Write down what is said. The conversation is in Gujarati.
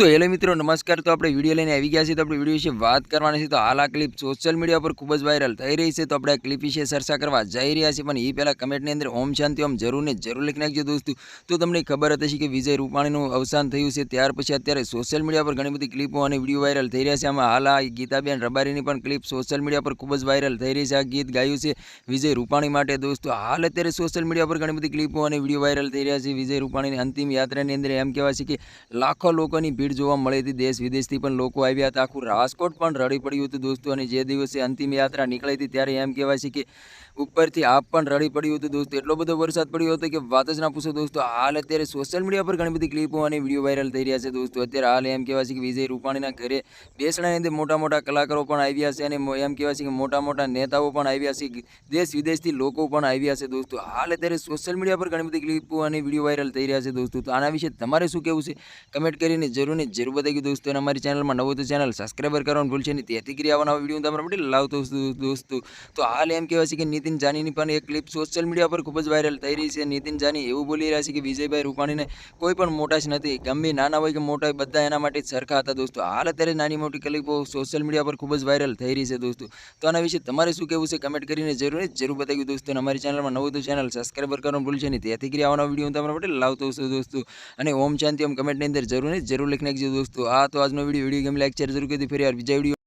તો હેલો મિત્રો, નમસ્કાર. તો આપણે વીડિયો લઈને આવી ગયા છીએ. તો આપણે વીડિયો વિશે વાત કરવાની છે. તો હાલ આ ક્લિપ સોશિયલ મીડિયા પર ખૂબ જ વાયરલ થઈ રહી છે. તો આપણે આ ક્લિપ વિશે ચર્ચા કરવા જઈ રહ્યા છીએ. પણ એ પહેલાં કમેન્ટની અંદર ઓમ શાંતિ, ઓમ જરૂર ને જરૂર લખી નાખજો દોસ્તો. તો તમને ખબર હતી કે વિજય રૂપાણીનું અવસાન થયું છે. ત્યાર પછી અત્યારે સોશિયલ મીડિયા પર ઘણી બધી ક્લિપો અને વીડિયો વાયરલ થઈ રહ્યા છે. આમાં હાલ આ ગીતાબેન રબારીની પણ ક્લિપ સોશિયલ મીડિયા પર ખૂબ જ વાયરલ થઈ રહી છે. આ ગીત ગાયું છે વિજય રૂપાણી માટે દોસ્તો. હાલ અત્યારે સોશિયલ મીડિયા પર ઘણી બધી ક્લિપો અને વીડિયો વાયરલ થઈ રહ્યા છે વિજય રૂપાણીની અંતિમ યાત્રાની અંદર. એમ કહેવાય છે કે લાખો લોકોની ભીડ જોવા મળી હતી દેશ વિદેશથી પણ લોકો આવ્યા હતા. આખું રાજકોટ પણ રડી પડ્યું હતું દોસ્તો, અને જે દિવસે અંતિમ યાત્રા નીકળી હતી ત્યારે એમ કહેવાય છે કે ઉપરથી આપ પણ રડી પડ્યું હતું દોસ્તો. એટલો બધો વરસાદ પડ્યો હતો કે વાત જ ના પૂછો દોસ્તો. હાલ અત્યારે સોશિયલ મીડિયા પર ઘણી બધી ક્લિપો અને વીડિયો વાયરલ થઈ રહ્યા છે દોસ્તો. અત્યારે હાલ એમ કહેવાય છે કે વિજય રૂપાણીના ઘરે બેસણાની અંદર મોટા મોટા કલાકારો પણ આવ્યા છે અને એમ કહેવાય છે કે મોટા મોટા નેતાઓ પણ આવ્યા છે. દેશ વિદેશથી લોકો પણ આવ્યા છે દોસ્તો. હાલ અત્યારે સોશિયલ મીડિયા પર ઘણી બધી ક્લિપો અને વીડિયો વાયરલ થઈ રહ્યા છે દોસ્તો. તો આના વિશે તમારે શું કહેવું છે? કમેન્ટ કરીને જરૂર ને જરૂર બતાવી દોસ્તો. અમારી ચેનલમાં નવું તો ચેનલ સબસ્ક્રાઈબર કરવાનું ભૂલશે નહીં. તેથી કરી આવવાના વીડિયો તમારા માટે લાવતો દોસ્તો. તો હાલ એમ કહેવાય છે કે નીતિન જાનીની પણ એક ક્લિપ સોશિયલ મીડિયા પર ખૂબ જ વાયરલ થઈ રહી છે. નીતિન જાની એવું બોલી રહ્યા છે કે વિજયભાઈ રૂપાણીને કોઈ પણ મોટા જ નથી, ગમે નાના હોય કે મોટા હોય, બધા એના માટે સરખા હતા દોસ્તો. હાલ અત્યારે નાની મોટી ક્લિપો સોશિયલ મીડિયા પર ખૂબ જ વાયરલ થઈ રહી છે દોસ્તો. તો આના વિશે તમારે શું કહેવું છે કમેન્ટ કરીને જરૂર જરૂર બતાવી દોસ્તો. અમારી ચેનલમાં નવું તો ચેનલ સબસ્ક્રાઈબર કરવાનું ભૂલશે નહીં. તેથી કરી આવવાના વીડિયો તમારા માટે લાવતો છું દોસ્તો. અને ઓમ શાંતિ ઓમ કમેન્ટની અંદર જરૂર જરૂર નાખજો દોસ્તો આ તો આજનો video video game like share જરૂર કરી ફરી યાર બીજા વીડિયો